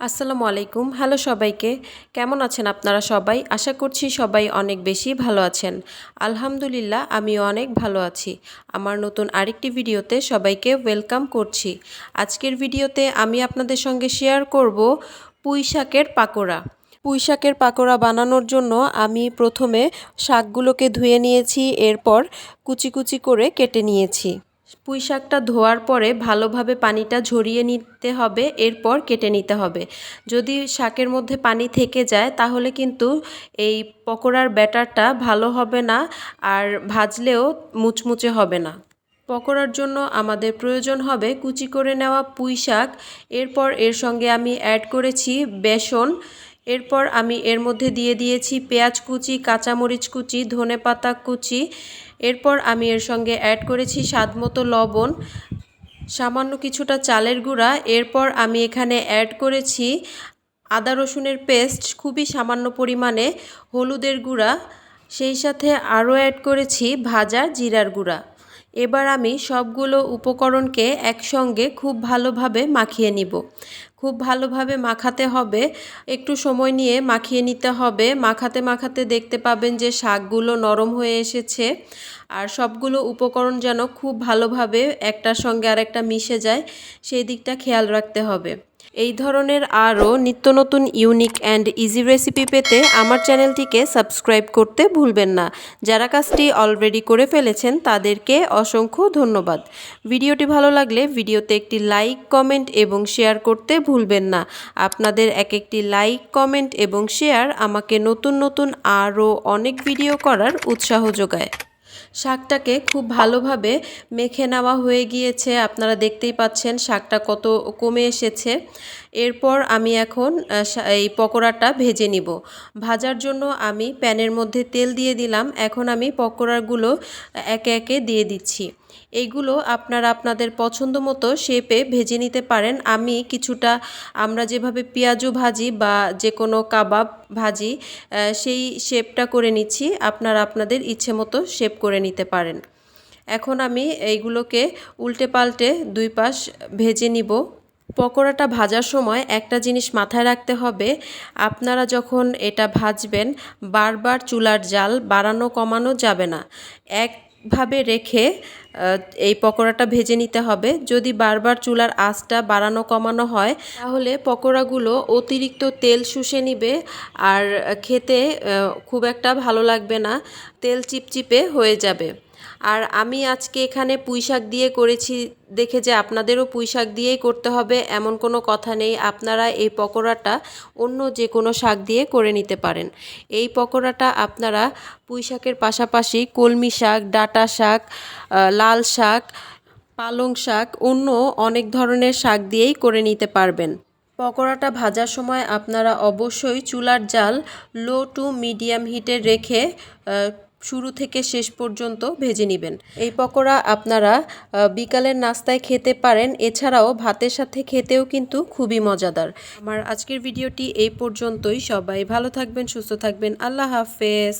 আসসালামু আলাইকুম। হ্যালো সবাইকে। কেমন আছেন আপনারা সবাই? আশা করছি সবাই অনেক বেশি ভালো আছেন। আলহামদুলিল্লাহ, আমিও অনেক ভালো আছি। আমার নতুন আরেকটি ভিডিওতে সবাইকে ওয়েলকাম করছি। আজকের ভিডিওতে আমি আপনাদের সঙ্গে শেয়ার করব পুঁই শাকের পাকোড়া। পুঁই শাকের পাকোড়া বানানোর জন্য আমি প্রথমে শাকগুলোকে ধুয়ে নিয়েছি, এরপর কুচি কুচি করে কেটে নিয়েছি। পুঁই শাকটা ধোয়ার পরে ভালোভাবে পানিটা ঝরিয়ে নিতে হবে, এরপর কেটে নিতে হবে। যদি শাকের মধ্যে পানি থেকে যায়, তাহলে কিন্তু এই পকোড়ার ব্যাটারটা ভালো হবে না আর ভাজলেও মুচমুচে হবে না। পকোড়ার জন্য আমাদের প্রয়োজন হবে কুচি করে নেওয়া পুঁই শাক এরপর এর সঙ্গে আমি অ্যাড করেছি বেসন। এরপর আমি এর মধ্যে দিয়ে দিয়েছি পেঁয়াজ কুচি, কাঁচামরিচ কুচি ধনে পাতা কুচি। এরপর আমি এর সঙ্গে অ্যাড করেছি স্বাদ মতো লবণ, সামান্য কিছুটা চালের গুঁড়া। এরপর আমি এখানে অ্যাড করেছি আদা রসুনের পেস্ট খুবই সামান্য পরিমাণে হলুদের গুঁড়া। সেই সাথে আরও অ্যাড করেছি ভাজা জিরার গুঁড়া। এবার আমি সবগুলো উপকরণকে একসঙ্গে খুব ভালোভাবে মাখিয়ে নিব। খুব ভালোভাবে মাখাতে হবে। একটু সময় নিয়ে মাখিয়ে নিতে হবে। মাখাতে মাখাতে দেখতে পাবেন যে শাকগুলো নরম হয়ে এসেছে। আর সবগুলো উপকরণ যেন খুব ভালোভাবে একটার সঙ্গে আরেকটা মিশে যায়, সেই দিকটা খেয়াল রাখতে হবে। এই ধরনের আরও নিত্য নতুন ইউনিক অ্যান্ড ইজি রেসিপি পেতে আমার চ্যানেলটিকে সাবস্ক্রাইব করতে ভুলবেন না। যারা কাজটি অলরেডি করে ফেলেছেন, তাদেরকে অসংখ্য ধন্যবাদ। ভিডিওটি ভালো লাগলে ভিডিওতে একটি লাইক কমেন্ট এবং শেয়ার করতে ভুলবেন না। আপনাদের এক একটি লাইক, কমেন্ট এবং শেয়ার আমাকে নতুন নতুন আরও অনেক ভিডিও করার উৎসাহ যোগায়। শাকটাকে খুব ভালোভাবে মেখে নেওয়া হয়ে গিয়েছে। আপনারা দেখতেই পাচ্ছেন শাকটা কত কমে এসেছে। এরপর আমি এখন এই পকোড়াটা ভেজে নিব। ভাজার জন্য আমি প্যানের মধ্যে তেল দিয়ে দিলাম। এখন আমি পকোড়াগুলো একে একে দিয়ে দিচ্ছি। এইগুলো আপনারা আপনাদের পছন্দ মতো শেপে ভেজে নিতে পারেন। আমি কিছুটা, আমরা যেভাবে পেঁয়াজু ভাজি বা যে কোনো কাবাব ভাজি সেই শেপটা করে নিচ্ছি। আপনারা আপনাদের ইচ্ছে মতো শেপ করে নিতে পারেন। এখন আমি এইগুলোকে উল্টে পাল্টে দুই পাশ ভেজে নিব। পকোড়াটা ভাজার সময় একটা জিনিস মাথায় রাখতে হবে। আপনারা যখন এটা ভাজবেন, বারবার চুলার জাল বাড়ানো কমানো যাবে না। এক ভাবে রেখে এই পকোড়াটা ভেজে নিতে হবে। যদি বারবার চুলার আঁচটা বাড়ানো কমানো হয়, তাহলে পকোড়াগুলো অতিরিক্ত তেল শুষে নিবে আর খেতে খুব একটা ভালো লাগবে না। তেল চিপচিপে হয়ে যাবে। আর আমি আজকে এখানে পুঁই শাক দিয়ে করেছি, দেখে যে আপনাদেরও পুঁই শাক দিয়েই করতে হবে, এমন কোনো কথা নেই। আপনারা এই পকোড়াটা অন্য যে কোনো শাক দিয়ে করে নিতে পারেন। এই পকোড়াটা আপনারা পুঁই শাকের পাশাপাশি কলমি শাক, ডাটা শাক লাল শাক, পালং শাক, অন্য অনেক ধরনের শাক দিয়েই করে নিতে পারবেন। পকোড়াটা ভাজার সময় আপনারা অবশ্যই চুলার জাল লো টু মিডিয়াম হিটে রেখে শুরু থেকে শেষ পর্যন্ত ভেজে নেবেন। এই পকোড়া আপনারা বিকালের নাস্তায় খেতে পারেন। এছাড়াও ভাতের সাথে খেতেও কিন্তু খুবই মজাদার। আমার আজকের ভিডিওটি এই পর্যন্তই। সবাই ভালো থাকবেন, সুস্থ থাকবেন। আল্লাহ হাফেজ।